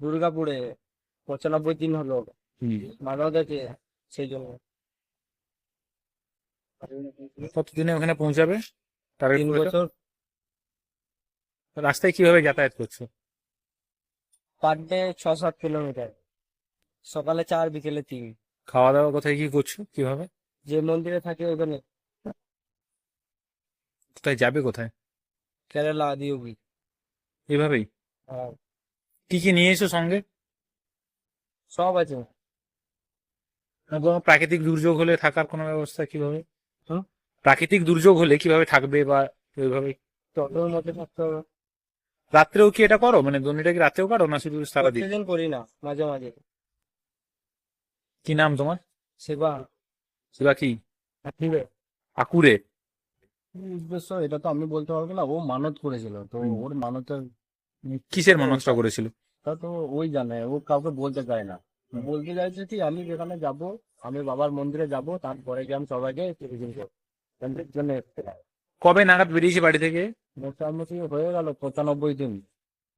দুর্গাপুরে পঁচানব্বই দিন হলো। মারাও গেছে সেই জন্য। কতদিনে ওখানে পৌঁছাবে? তিন বছর। রাস্তায় কীভাবে যাতায়াত করছ? পার ডে ছ সাত কিলোমিটার। সকালে চার বিকেলে তিন। খাওয়া দাওয়া কোথায় কি করছ? কীভাবে? যে মন্দিরে থাকে ওখানে। কোথায় যাবে কোথায়? কেরালা দিওগি এভাবেই? হ্যাঁ। কি কি নিয়ে এসো সঙ্গে? সব আছে। কোনো প্রাকৃতিক দুর্যোগ হলে থাকার কোনো ব্যবস্থা কীভাবে? প্রাকৃতিক দুর্যোগ হলে কীভাবে থাকবে বা ওইভাবে মধ্যে থাকতে হবে। রাত্রেও কি এটা করো? মানে দোনিটা কি রাত্রেও করো না শুধু সারাদিন? দিন করি না মাঝে মাঝে। কি নাম তোমার? সেবা সেবা কি? আকুরে। এটা তো আমি বলতে পারব না ও মানত করেছিল। তো ওর মানতের কিসের মনস্তা করেছিল? তা তো ওই জানে ও কাউকে বলতে চায় না। বলতে চাইছে কি আমি যেখানে যাব আমি বাবার মন্দিরে যাব তারপরে গিয়ে আমি সবাইকে জন্য কবে নাগাদ বেরিয়েছি বাড়ি থেকে? মোটামুটি হয়ে গেল পঁচানব্বই দিন।